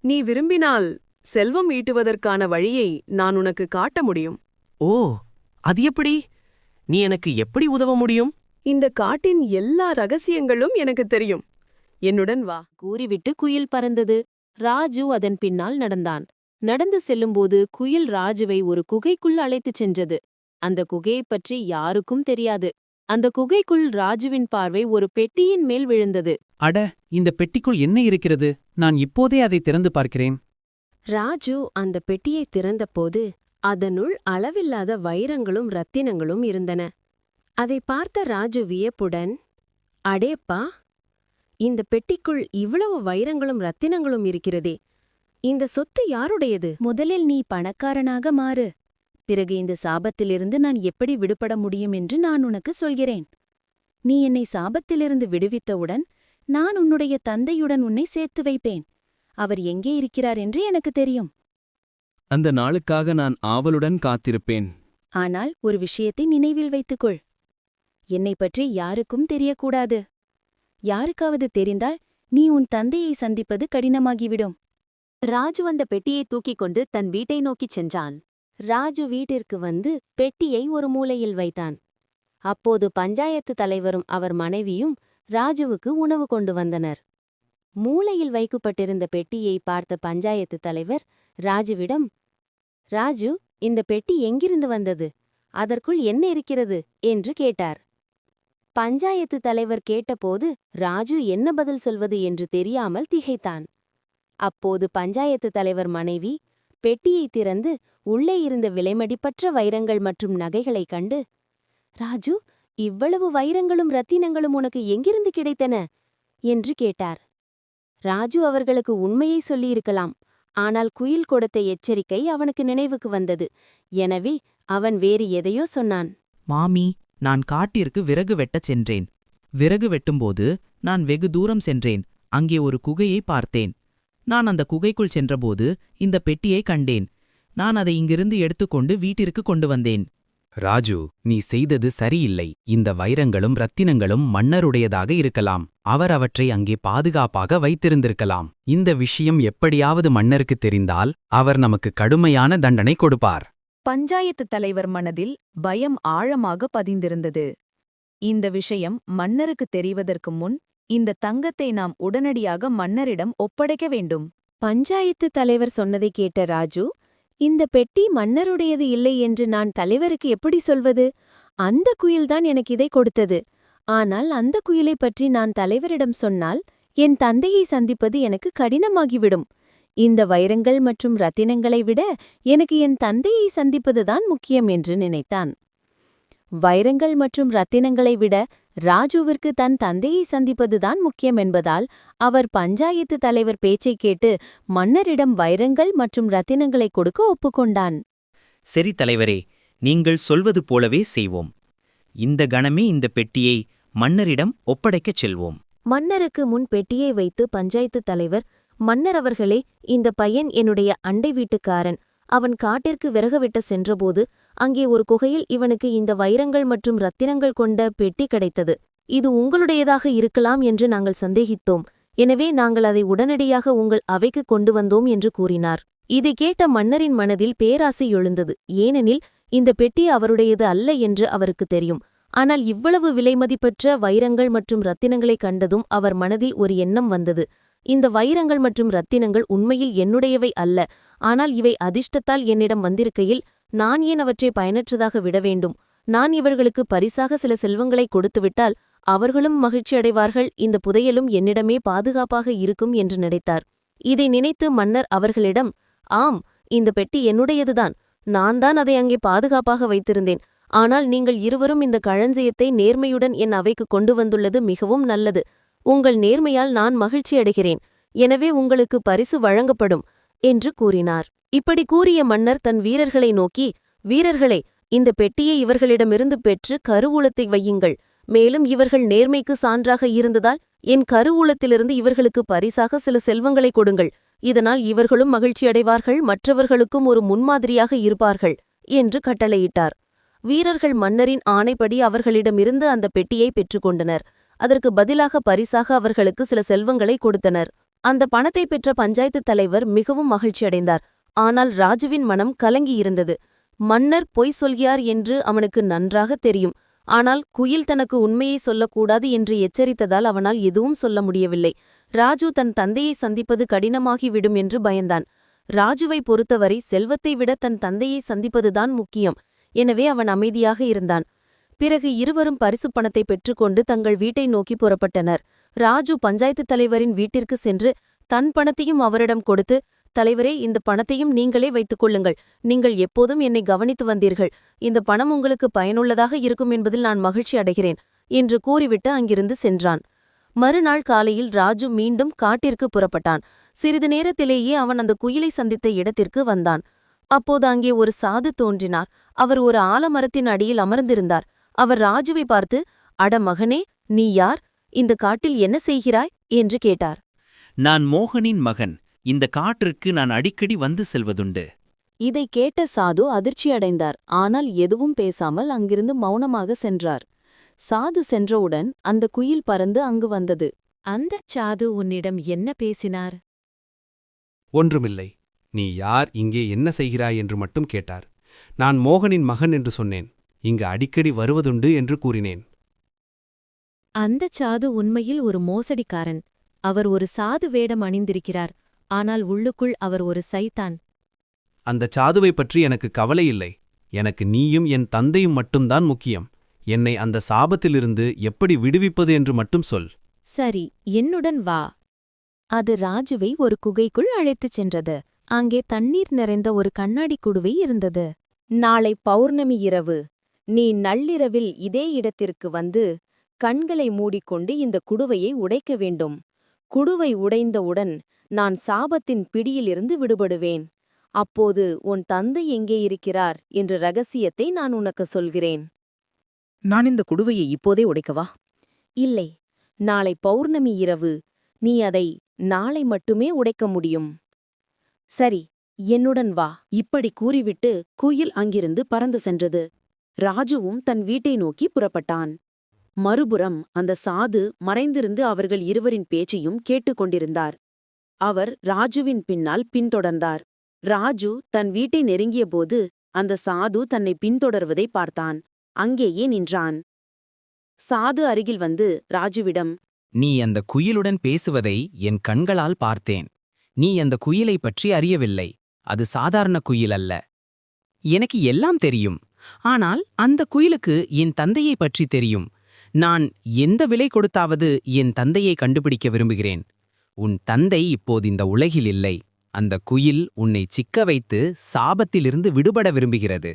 நீ விரும்பினால் செல்வம் ஈட்டுவதற்கான வழியை நான் உனக்கு காட்ட முடியும். ஓ அது எப்படி? நீ எனக்கு எப்படி உதவ முடியும்? இந்த காட்டின் எல்லா ரகசியங்களும் எனக்கு தெரியும். என்னுடன் வா. கூறிவிட்டு குயில் பறந்தது. ராஜு அதன் பின்னால் நடந்தான். நடந்து செல்லும்போது குயில் ராஜுவை ஒரு குகைக்குள் அழைத்துச் சென்றது. அந்த குகையைப் பற்றி யாருக்கும் தெரியாது. அந்த குகைக்குள் ராஜுவின் பார்வை ஒரு பெட்டியின் மேல் விழுந்தது. அட இந்த பெட்டிக்குள் என்ன இருக்கிறது? நான் இப்போதே அதை திறந்து பார்க்கிறேன். ராஜு அந்த பெட்டியை திறந்தபோது அதனுள் அளவில்லாத வைரங்களும் ரத்தினங்களும் இருந்தன. அதை பார்த்த ராஜு வியப்புடன் அடேப்பா இந்த பெட்டிக்குள் இவ்வளவு வைரங்களும் ரத்தினங்களும் இருக்கிறதே. இந்த சொத்து யாருடையது? முதலில் நீ பணக்காரனாக மாறு. பிறகு இந்த சாபத்திலிருந்து நான் எப்படி விடுபட முடியும் என்று நான் உனக்கு சொல்கிறேன். நீ என்னை சாபத்திலிருந்து விடுவித்தவுடன் நான் உன்னுடைய தந்தையுடன் உன்னை சேர்த்து வைப்பேன். அவர் எங்கே இருக்கிறார் என்று எனக்கு தெரியும். அந்த நாளுக்காக நான் ஆவலுடன் காத்திருப்பேன். ஆனால் ஒரு விஷயத்தை நினைவில் வைத்துக்கொள். என்னை பற்றி யாருக்கும் தெரியக்கூடாது. யாருக்காவது தெரிந்தால் நீ உன் தந்தையை சந்திப்பது கடினமாகிவிடும். ராஜு அந்த பெட்டியை தூக்கிக் கொண்டு தன் வீட்டை நோக்கிச் சென்றான். ராஜு வீட்டிற்கு வந்து பெட்டியை ஒரு மூலையில் வைத்தான். அப்போது பஞ்சாயத்து தலைவரும் அவர் மனைவியும் ராஜுவுக்கு உணவு கொண்டு வந்தனர். மூலையில் வைக்கப்பட்டிருந்த பெட்டியை பார்த்த பஞ்சாயத்து தலைவர் ராஜுவிடம் ராஜு இந்த பெட்டி எங்கிருந்து வந்தது? அதற்குள் என்ன இருக்கிறது? என்று கேட்டார். பஞ்சாயத்து தலைவர் கேட்டபோது ராஜு என்ன பதில் சொல்வது என்று தெரியாமல் திகைத்தான். அப்போது பஞ்சாயத்து தலைவர் மனைவி பெட்டியை திறந்து உள்ளே இருந்த விலைமடிப்பற்ற வைரங்கள் மற்றும் நகைகளைக் கண்டு ராஜு இவ்வளவு வைரங்களும் ரத்தினங்களும் உனக்கு எங்கிருந்து கிடைத்தன? என்று கேட்டார். ராஜு அவர்களுக்கு உண்மையை சொல்லியிருக்கலாம். ஆனால் குயில் கொடுத்த எச்சரிக்கை அவனுக்கு நினைவுக்கு வந்தது. எனவே அவன் வேறு எதையோ சொன்னான். மாமி நான் காட்டிற்கு விறகு வெட்டச் சென்றேன். விறகு வெட்டும்போது நான் வெகு தூரம் சென்றேன். அங்கே ஒரு குகையை பார்த்தேன். நான் அந்த குகைக்குள் சென்றபோது இந்த பெட்டியை கண்டேன். நான் அதை இங்கிருந்து எடுத்துக்கொண்டு வீட்டிற்கு கொண்டு வந்தேன். ராஜு நீ செய்தது சரியில்லை. இந்த வைரங்களும் ரத்தினங்களும் மன்னருடையதாக இருக்கலாம். அவர் அவற்றை அங்கே பாதுகாப்பாக வைத்திருந்திருக்கலாம். இந்த விஷயம் எப்படியாவது மன்னருக்கு தெரிந்தால் அவர் நமக்கு கடுமையான தண்டனை கொடுப்பார். பஞ்சாயத்து தலைவர் மனதில் பயம் ஆழமாக பதிந்திருந்தது. இந்த விஷயம் மன்னருக்கு தெரிவதற்கு முன் இந்த தங்கத்தை நாம் உடனடியாக மன்னரிடம் ஒப்படைக்க வேண்டும். பஞ்சாயத்து தலைவர் சொன்னதை கேட்ட ராஜு இந்த பெட்டி மன்னருடையது இல்லை என்று நான் தலைவருக்கு எப்படி சொல்வது? அந்த குயில்தான் எனக்கு இதை கொடுத்தது. ஆனால் அந்த குயிலைப் பற்றி நான் தலைவரிடம் சொன்னால் என் தந்தையை சந்திப்பது எனக்கு கடினமாகிவிடும். இந்த வைரங்கள் மற்றும் ரத்தினங்களை விட எனக்கு என் தந்தையை சந்திப்பதுதான் முக்கியம் என்று நினைத்தான். வைரங்கள் மற்றும் ரத்தினங்களை விட ராஜுவிற்கு தன் தந்தையை சந்திப்பதுதான் முக்கியம் என்பதால் அவர் பஞ்சாயத்து தலைவர் பேச்சைக் கேட்டு மன்னரிடம் வைரங்கள் மற்றும் ரத்தினங்களை கொடுக்க ஒப்புக்கொண்டான். சரி தலைவரே நீங்கள் சொல்வது போலவே செய்வோம். இந்த கணமே இந்த பெட்டியை மன்னரிடம் ஒப்படைக்கச் செல்வோம். மன்னருக்கு முன் பெட்டியை வைத்து பஞ்சாயத்து தலைவர் மன்னர் அவர்களே இந்த பையன் என்னுடைய அண்டை வீட்டுக்காரன். அவன் காட்டிற்கு விறகுவிட்ட சென்றபோது அங்கே ஒரு குகையில் இவனுக்கு இந்த வைரங்கள் மற்றும் ரத்தினங்கள் கொண்ட பெட்டி கிடைத்தது. இது உங்களுடையதாக இருக்கலாம் என்று நாங்கள் சந்தேகித்தோம். எனவே நாங்கள் அதை உடனடியாக உங்கள் அவைக்கு கொண்டு வந்தோம் என்று கூறினார். இதை கேட்ட மன்னரின் மனதில் பேராசை எழுந்தது. ஏனெனில் இந்த பெட்டி அவருடையது அல்ல என்று அவருக்கு தெரியும். ஆனால் இவ்வளவு விலைமதிப்பற்ற வைரங்கள் மற்றும் ரத்தினங்களைக் கண்டதும் அவர் மனதில் ஒரு எண்ணம் வந்தது. இந்த வைரங்கள் மற்றும் ரத்தினங்கள் உண்மையில் என்னுடையவை அல்ல. ஆனால் இவை அதிர்ஷ்டத்தால் என்னிடம் வந்திருக்கையில் நான் ஏன் அவற்றை பயனற்றதாக விட வேண்டும்? நான் இவர்களுக்கு பரிசாக சில செல்வங்களை கொடுத்துவிட்டால் அவர்களும் மகிழ்ச்சியடைவார்கள் இந்த புதையலும் என்னிடமே பாதுகாப்பாக இருக்கும் என்று நினைத்தார். இதை நினைத்து மன்னர் அவர்களிடம் ஆம் இந்த பெட்டி என்னுடையதுதான். நான் தான் அதை அங்கே பாதுகாப்பாக வைத்திருந்தேன். ஆனால் நீங்கள் இருவரும் இந்த களஞ்சியத்தை நேர்மையுடன் என் அவைக்கு கொண்டு வந்துள்ளது மிகவும் நல்லது. உங்கள் நேர்மையால் நான் மகிழ்ச்சியடைகிறேன் எனவே உங்களுக்கு பரிசு வழங்கப்படும் என்று கூறினார். இப்படி கூறிய மன்னர் தன் வீரர்களை நோக்கி வீரர்களே இந்த பெட்டியை இவர்களிடமிருந்து பெற்று கருவூலத்தை வையுங்கள். மேலும் இவர்கள் நேர்மைக்கு சான்றாக இருந்ததால் என் கருவூலத்திலிருந்து இவர்களுக்கு பரிசாக சில செல்வங்களை கொடுங்கள். இதனால் இவர்களும் மகிழ்ச்சியடைவார்கள் மற்றவர்களுக்கும் ஒரு முன்மாதிரியாக இருப்பார்கள் என்று கட்டளையிட்டார். வீரர்கள் மன்னரின் ஆணைப்படி அவர்களிடமிருந்து அந்த பெட்டியை பெற்றுக்கொண்டனர் அதற்கு பதிலாக பரிசாக அவர்களுக்கு சில செல்வங்களை கொடுத்தனர். அந்த பணத்தை பெற்ற பஞ்சாயத்து தலைவர் மிகவும் மகிழ்ச்சியடைந்தார். ஆனால் ராஜுவின் மனம் கலங்கியிருந்தது. மன்னர் பொய் சொல்கிறார் என்று அவனுக்கு நன்றாக தெரியும். ஆனால் குயில் தனக்கு உண்மையை சொல்லக்கூடாது என்று எச்சரித்ததால் அவனால் எதுவும் சொல்ல முடியவில்லை. ராஜு தன் தந்தையை சந்திப்பது கடினமாகிவிடும் என்று பயந்தான். ராஜுவை பொறுத்தவரை செல்வத்தை விட தன் தந்தையை சந்திப்பதுதான் முக்கியம். எனவே அவன் அமைதியாக இருந்தான். பிறகு இருவரும் பரிசுப் பணத்தை பெற்றுக்கொண்டு தங்கள் வீட்டை நோக்கி புறப்பட்டனர். ராஜு பஞ்சாயத்து தலைவரின் வீட்டிற்கு சென்று தன் பணத்தையும் அவரிடம் கொடுத்து தலைவரே இந்த பணத்தையும் நீங்களே வைத்துக் கொள்ளுங்கள். நீங்கள் எப்போதும் என்னை கவனித்து வந்தீர்கள். இந்த பணம் உங்களுக்கு பயனுள்ளதாக இருக்கும் என்பதில் நான் மகிழ்ச்சி அடைகிறேன் என்று கூறிவிட்டு அங்கிருந்து சென்றான். மறுநாள் காலையில் ராஜு மீண்டும் காட்டிற்கு புறப்பட்டான். சிறிது நேரத்திலேயே அவன் அந்த குயிலை சந்தித்த இடத்திற்கு வந்தான். அப்போது அங்கே ஒரு சாது தோன்றினார். அவர் ஒரு ஆலமரத்தின் அடியில் அமர்ந்திருந்தார். அவர் ராஜுவை பார்த்து அட மகனே நீ யார்? இந்த காட்டில் என்ன செய்கிறாய்? என்று கேட்டார். நான் மோகனின் மகன். இந்த காட்டிற்கு நான் அடிக்கடி வந்து செல்வதுண்டு. இதை கேட்ட சாது அதிர்ச்சியடைந்தார். ஆனால் எதுவும் பேசாமல் அங்கிருந்து மௌனமாக சென்றார். சாது சென்றவுடன் அந்த குயில் பறந்து அங்கு வந்தது. அந்தச் சாது உன்னிடம் என்ன பேசினார்? ஒன்றுமில்லை. நீ யார் இங்கே என்ன செய்கிறாய்? என்று மட்டும் கேட்டார். நான் மோகனின் மகன் என்று சொன்னேன். இங்கு அடிக்கடி வருவதுண்டு என்று கூறினேன். அந்தச் சாது உண்மையில் ஒரு மோசடிக்காரன். அவர் ஒரு சாது வேடம் அணிந்திருக்கிறார். ஆனால் உள்ளுக்குள் அவர் ஒரு சைத்தான். அந்த சாதுவை பற்றி எனக்கு கவலை இல்லை. எனக்கு நீயும் என் தந்தையும் மட்டும்தான் முக்கியம். என்னை அந்த சாபத்திலிருந்து எப்படி விடுவிப்பது என்று மட்டும் சொல். சரி என்னுடன் வா. அது ராஜுவை ஒரு குகைக்குள் அழைத்துச் சென்றது. அங்கே தண்ணீர் நிறைந்த ஒரு கண்ணாடி குடுவை இருந்தது. நாளை பௌர்ணமி இரவு. நீ நள்ளிரவில் இதே இடத்திற்கு வந்து கண்களை மூடிக்கொண்டு இந்த குடுவையை உடைக்க வேண்டும். குடுவை உடைந்தவுடன் நான் சாபத்தின் பிடியிலிருந்து விடுபடுவேன். அப்போது உன் தந்தை எங்கே இருக்கிறார் என்ற ரகசியத்தை நான் உனக்கு சொல்கிறேன். நான் இந்த குடுவையை இப்போதே உடைக்கவா இல்லை நாளை பௌர்ணமி இரவு நீ அதை நாளை மட்டுமே உடைக்க முடியும். சரி என்னுடன் வா. இப்படி கூறிவிட்டு குயில் அங்கிருந்து பறந்து சென்றது. ராஜுவும் தன் வீட்டை நோக்கி புறப்பட்டான். மறுபுறம் அந்த சாது மறைந்திருந்து அவர்கள் இருவரின் பேச்சையும் கேட்டுக்கொண்டிருந்தார் அவர் ராஜுவின் பின்னால் பின்தொடர்ந்தார். ராஜு தன் வீட்டை நெருங்கியபோது அந்த சாது தன்னை பின்தொடர்வதை பார்த்தான். அங்கேயே நின்றான். சாது அருகில் வந்து ராஜுவிடம் நீ அந்த குயிலுடன் பேசுவதை என் கண்களால் பார்த்தேன். நீ அந்த குயிலை பற்றி அறியவில்லை. அது சாதாரண குயில் அல்ல. எனக்கு எல்லாம் தெரியும். ஆனால் அந்த குயிலுக்கு என் தந்தையை பற்றி தெரியும். நான் எந்த விலை கொடுத்தாவது என் தந்தையை கண்டுபிடிக்க விரும்புகிறேன். உன் தந்தை இப்போது இந்த உலகில் இல்லை. அந்த குயில் உன்னை சிக்க வைத்து சாபத்திலிருந்து விடுபட விரும்புகிறது.